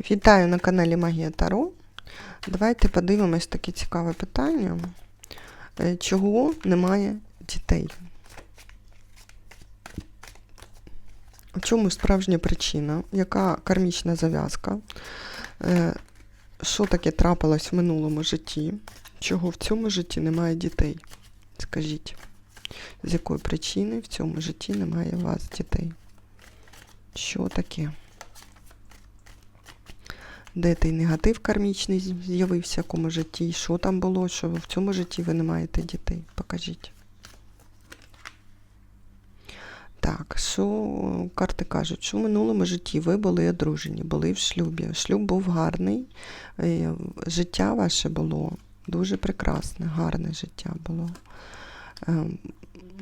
Вітаю на каналі Магія Таро. Давайте подивимось таке цікаве питання. Е, Чого немає дітей? В чому справжня причина? Яка кармічна зав'язка? Е, Що таке трапилось в минулому житті? Чого в цьому житті немає дітей? Скажіть, з якої причини в цьому житті немає у вас дітей? Що таке? Де той негатив кармічний з'явився в якому житті? І Що там було? Що в цьому житті ви не маєте дітей? Покажіть. Так, що карти кажуть, що в минулому житті ви були одружені, були в шлюбі. Шлюб був гарний, е, життя ваше було дуже прекрасне, гарне життя було. Е,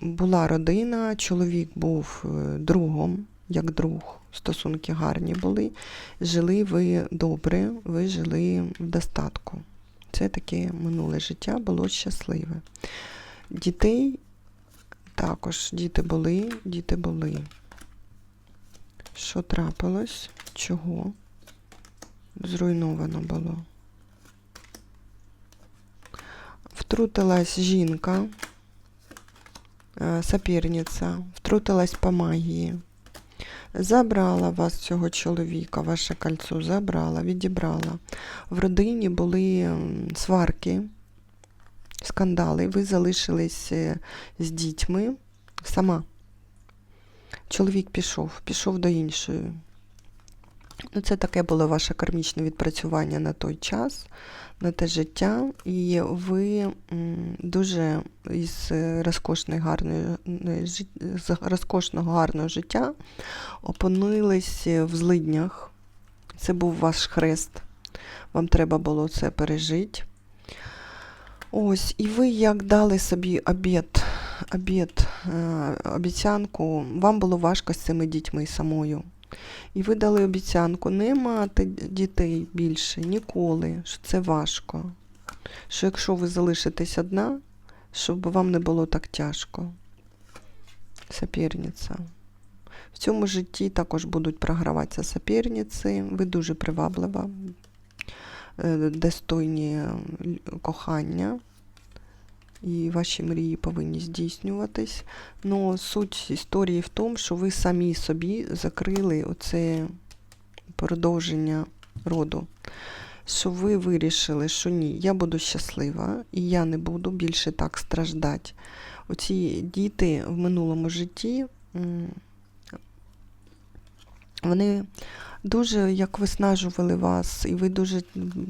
Була родина, чоловік був е, другом, як друг, стосунки гарні були. Жили ви добре, ви жили в достатку. Це таке минуле життя було щасливе. Дітей також діти були, діти були. Що трапилось? Чого? Зруйновано було. Втрутилась жінка, е, соперниця, втрутилась по магії. Забрала вас цього чоловіка, ваше кольцо забрала, відібрала. В родині були сварки, скандали. Ви залишились е, з дітьми сама. Чоловік пішов, пішов до іншої. Ну, це таке було ваше кармічне відпрацювання на той час, на те життя. І ви дуже із з розкошного гарного життя опинились в злиднях. Це був ваш хрест. Вам треба було це пережити. Ось, і ви як дали собі обід, обід, е, обіцянку, вам було важко з цими дітьми самою. І ви дали обіцянку не мати дітей більше ніколи, що це важко. Що якщо ви залишитесь одна, щоб вам не було так тяжко. Соперниця. В цьому житті також будуть програватися соперниці. Ви дуже приваблива, е, достойні е, кохання. І ваші мрії повинні здійснюватись. Но суть історії в тому, що ви самі собі закрили оце продовження роду. Що ви вирішили, що ні, я буду щаслива і я не буду більше так страждати. Оці діти в минулому житті, вони дуже як виснажували вас, і ви дуже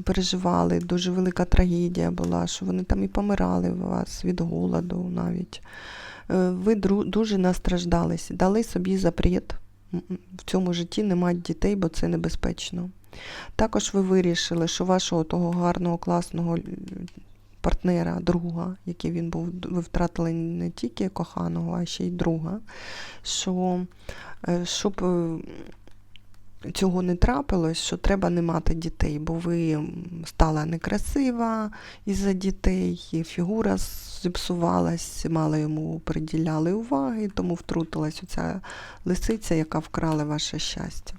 переживали, дуже велика трагедія була, що вони там і помирали вас від голоду навіть. Е, Ви дуже настраждались, дали собі запрет в цьому житті не мати дітей, бо це небезпечно. Також ви вирішили, що вашого того гарного, класного партнера, друга, який він був, ви втратили не тільки коханого, а ще й друга, що е, щоб е, цього не трапилось, що треба не мати дітей, бо ви стала некрасива із-за дітей, фігура зіпсувалась, мало йому приділяли уваги, тому втрутилась оця лисиця, яка вкрала ваше щастя.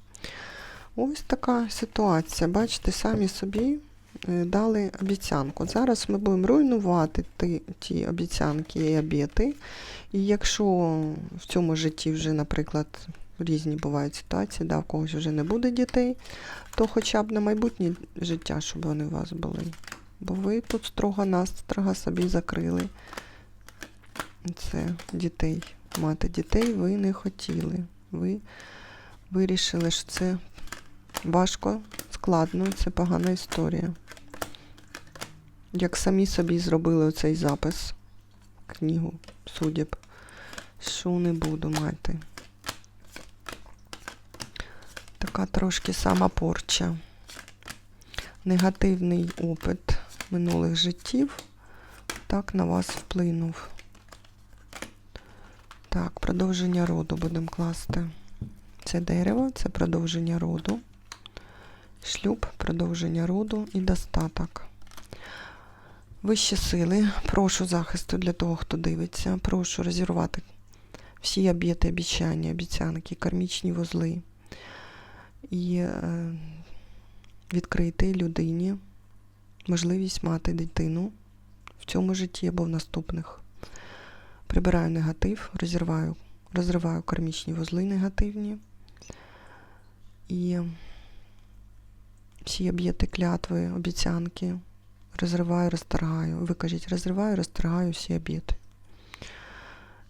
Ось така ситуація. Бачите, самі собі е, дали обіцянку. Зараз ми будемо руйнувати ті, ті обіцянки і обіти. І якщо в цьому житті вже, наприклад, різні бувають ситуації, да, в когось вже не буде дітей, то хоча б на майбутнє життя, щоб вони у вас були. Бо ви тут строго-настрого собі закрили це дітей. Мати дітей ви не хотіли. Ви вирішили, що це важко, складно, це погана історія. Як самі собі зробили оцей запис, книгу суддів, що не буду мати. Така трошки самопорча. Негативний опит минулих життів так на вас вплинув. Так, продовження роду будемо класти. Це дерево, це продовження роду. Шлюб, продовження роду і достаток. Вищі сили, прошу захисту для того, хто дивиться. Прошу розірвати всі об'єти, обіцяння, обіцянки, кармічні вузли. І е, відкрити людині можливість мати дитину в цьому житті або в наступних. Прибираю негатив, розірваю, розриваю кармічні вузли негативні. І всі об'єкти клятви, обіцянки розриваю, розторгаю. Ви кажіть, розриваю, розторгаю всі об'єкти.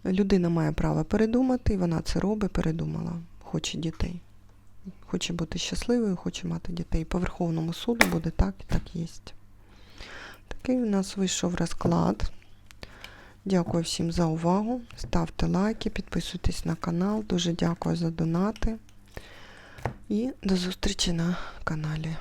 Людина має право передумати, вона це робить, передумала. Хоче дітей. Хоче бути щасливою, хоче мати дітей. По Верховному суду буде так і так є. Такий у нас вийшов розклад. Дякую всім за увагу. Ставте лайки, підписуйтесь на канал. Дуже дякую за донати. І до зустрічі на каналі.